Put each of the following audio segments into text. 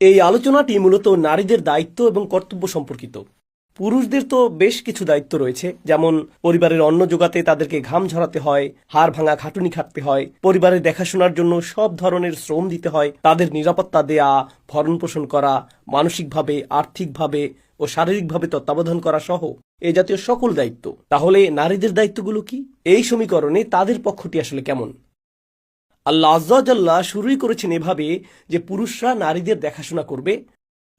এই আলোচনাটি মূলত নারীদের দায়িত্ব এবং কর্তব্য সম্পর্কিত। পুরুষদের তো বেশ কিছু দায়িত্ব রয়েছে, যেমন পরিবারের অন্ন জোগাতে তাদেরকে ঘাম ঝরাতে হয়, হাড় ভাঙা খাটুনি খাটতে হয়, পরিবারের দেখাশোনার জন্য সব ধরনের শ্রম দিতে হয়, তাদের নিরাপত্তা দেয়া, ভরণ পোষণ করা, মানসিকভাবে, আর্থিকভাবে ও শারীরিকভাবে তত্ত্বাবধান করা সহ এ জাতীয় সকল দায়িত্ব। তাহলে নারীদের দায়িত্বগুলো কি? এই সমীকরণে তাদের পক্ষটি আসলে কেমন? আল্লাহ আজ্লাহ শুরুই করেছেন এভাবে যে পুরুষরা নারীদের দেখাশোনা করবে।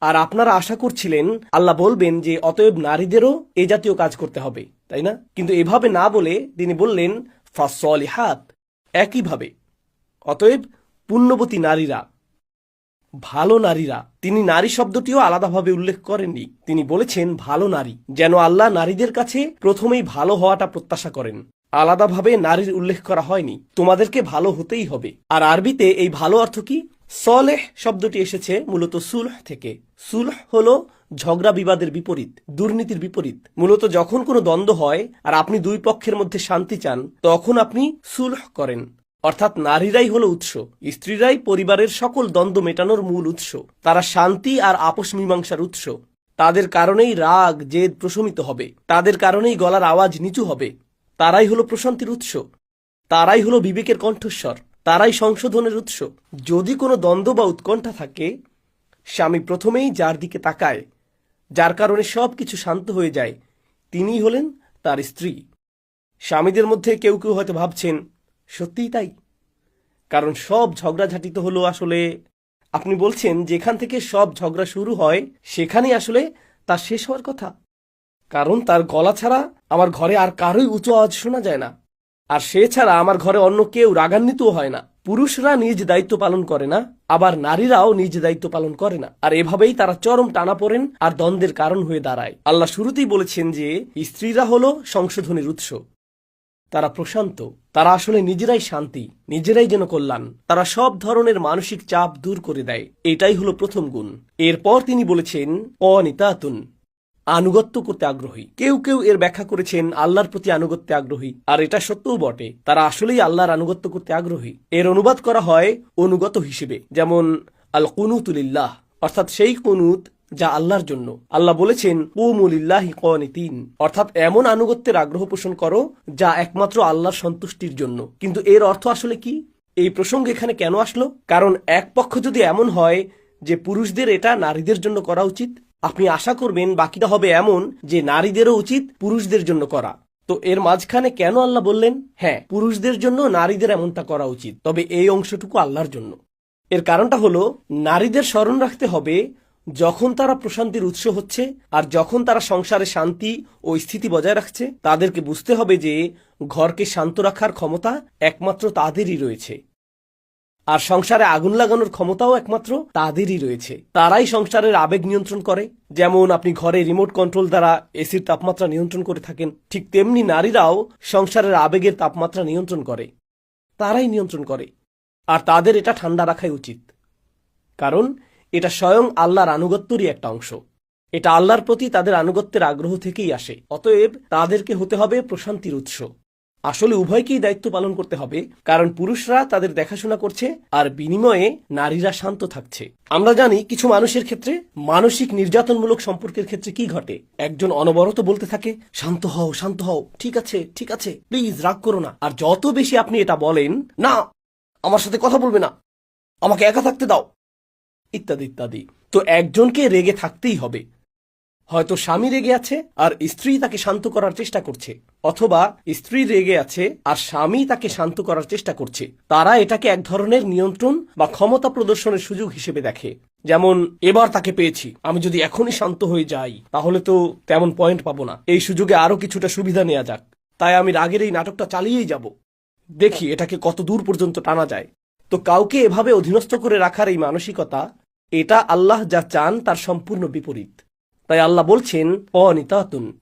আর আপনারা আশা করছিলেন, আল্লাহ বলবেন যে অতএব নারীদেরও এ জাতীয় কাজ করতে হবে, তাই না? কিন্তু এভাবে না বলে তিনি বললেন ফাসলিহাত একইভাবে। অতএব পুণ্যবতী নারীরা, ভালো নারীরা, তিনি নারী শব্দটিও আলাদাভাবে উল্লেখ করেননি। তিনি বলেছেন, ভালো নারী যেন আল্লাহ নারীদের কাছে প্রথমেই ভালো হওয়াটা প্রত্যাশা করেন। আলাদাভাবে নারীর উল্লেখ করা হয়নি। তোমাদেরকে ভালো হতেই হবে। আর আরবিতে এই ভালো অর্থ কি? সলেহ শব্দটি এসেছে মূলত সুলহ থেকে। সুলহ হলো ঝগড়া বিবাদের বিপরীত, দুর্নীতির বিপরীত। মূলত যখন কোনো দ্বন্দ্ব হয় আর আপনি দুই পক্ষের মধ্যে শান্তি চান, তখন আপনি সুলহ করেন। অর্থাৎ নারীরাই হলো উৎস, স্ত্রীরাই পরিবারের সকল দ্বন্দ্ব মেটানোর মূল উৎস। তারা শান্তি আর আপোষ মীমাংসার উৎস। তাদের কারণেই রাগ, জেদ প্রশমিত হবে। তাদের কারণেই গলার আওয়াজ নিচু হবে। তারাই হলো প্রশান্তির উৎস। তারাই হলো বিবেকের কণ্ঠস্বর। তারাই সংশোধনের উৎস। যদি কোনো দ্বন্দ্ব বা উৎকণ্ঠা থাকে, স্বামী প্রথমেই যার দিকে তাকায়, যার কারণে সব কিছু শান্ত হয়ে যায়, তিনিই হলেন তার স্ত্রী। স্বামীদের মধ্যে কেউ কেউ হয়তো ভাবছেন, সত্যিই তাই? কারণ সব ঝগড়াঝাটি তো হলো আসলে, আপনি বলছেন যেখান থেকে সব ঝগড়া শুরু হয়, সেখানেই আসলে তা শেষ হওয়ার কথা। কারণ তার গলা ছাড়া আমার ঘরে আর কারোই উঁচু আওয়াজ শোনা যায় না। আর সে ছাড়া আমার ঘরে অন্য কেউ রাগান্বিতও হয় না। পুরুষরা নিজ দায়িত্ব পালন করে না, আবার নারীরাও নিজ দায়িত্ব পালন করে না। আর এভাবেই তারা চরম টানা পড়েন আর দ্বন্দ্বের কারণ হয়ে দাঁড়ায়। আল্লাহ শুরুতেই বলেছেন যে, স্ত্রীরা হলো সংশোধনের উৎস। তারা প্রশান্ত, তারা আসলে নিজেরাই শান্তি, নিজেরাই যেন কল্যাণ। তারা সব ধরনের মানসিক চাপ দূর করে দেয়। এটাই হলো প্রথম গুণ। এরপর তিনি বলেছেন, অনিতাতুন। আনুগত্য করতে আগ্রহী। কেউ কেউ এর ব্যাখ্যা করেছেন, আল্লাহর প্রতি আনুগত্যে আগ্রহী। আর এটা সত্যও বটে, তারা আসলেই আল্লাহর আনুগত্য করতে আগ্রহী। এর অনুবাদ করা হয় অনুগত হিসেবে, যেমন আল কুনুতুলিল্লাহ অর্থাৎ সেই কুনুত যা আল্লাহর জন্য। আল্লাহ বলেছেন কুমুলিল্লাহি কনিতিন অর্থাৎ এমন আনুগত্যের আগ্রহ পোষণ করো যা একমাত্র আল্লাহর সন্তুষ্টির জন্য। কিন্তু এর অর্থ আসলে কি? এই প্রসঙ্গ এখানে কেন আসলো? কারণ এক পক্ষ যদি এমন হয় যে পুরুষদের এটা নারীদের জন্য করা উচিত আপনি আশা করবেন বাকিটা হবে এমন যে নারীদেরও উচিত পুরুষদের জন্য করা। তো এর মাঝখানে কেন আল্লাহ বললেন? হ্যাঁ পুরুষদের জন্য নারীদের এমনটা করা উচিত, তবে এই অংশটুকু আল্লাহর জন্য। এর কারণটা হলো, নারীদের স্মরণ রাখতে হবে যখন তারা প্রশান্তির উৎস হচ্ছে আর যখন তারা সংসারে শান্তি ও স্থিতি বজায় রাখছে। তাদেরকে বুঝতে হবে যে ঘরকে শান্ত রাখার ক্ষমতা একমাত্র তাদেরই রয়েছে। আর সংসারে আগুন লাগানোর ক্ষমতাও একমাত্র তাদেরই রয়েছে। তারাই সংসারের আবেগ নিয়ন্ত্রণ করে। যেমন আপনি ঘরে রিমোট কন্ট্রোল দ্বারা এসির তাপমাত্রা নিয়ন্ত্রণ করে থাকেন, ঠিক তেমনি নারীরাও সংসারের আবেগের তাপমাত্রা নিয়ন্ত্রণ করে। তারাই নিয়ন্ত্রণ করে। আর তাদের এটা ঠান্ডা রাখাই উচিত। কারণ এটা স্বয়ং আল্লাহর আনুগত্যরই একটা অংশ। এটা আল্লাহর প্রতি তাদের আনুগত্যের আগ্রহ থেকেই আসে। অতএব তাদেরকে হতে হবে প্রশান্তির উৎস। আসলে উভয়কেই দায়িত্ব পালন করতে হবে, কারণ পুরুষরা তাদের দেখাশোনা করছে আর বিনিময়ে নারীরা শান্ত থাকছে। আমরা জানি কিছু মানুষের ক্ষেত্রে মানসিক নির্যাতনমূলক সম্পর্কের ক্ষেত্রে কি ঘটে। একজন অনবরত বলতে থাকে, শান্ত হও শান্ত হও, ঠিক আছে ঠিক আছে, প্লিজ রাগ করো না। আর যত বেশি আপনি এটা বলেন, না, আমার সাথে কথা বলবে না, আমাকে একা থাকতে দাও, ইত্যাদি ইত্যাদি। তো একজনকে রেগে থাকতেই হবে। হয়তো স্বামী রেগে আছে আর স্ত্রী তাকে শান্ত করার চেষ্টা করছে। অথবা স্ত্রী রেগে আছে আর স্বামী তাকে শান্ত করার চেষ্টা করছে। তারা এটাকে এক ধরনের নিয়ন্ত্রণ বা ক্ষমতা প্রদর্শনের সুযোগ হিসেবে দেখে। যেমন, এবার তাকে পেয়েছি। আমি যদি এখনই শান্ত হয়ে যাই, তাহলে তো তেমন পয়েন্ট পাবো না। এই সুযোগে আরও কিছুটা সুবিধা নেওয়া যাক। তাই আমি রাগের এই নাটকটা চালিয়েই যাব। দেখি এটাকে কত দূর পর্যন্ত টানা যায়। তো কাউকে এভাবে অধীনস্থ করে রাখার এই মানসিকতা, এটা আল্লাহ যা চান তার সম্পূর্ণ বিপরীত। তাই আল্লাহ বলছেন অনিতাতুন।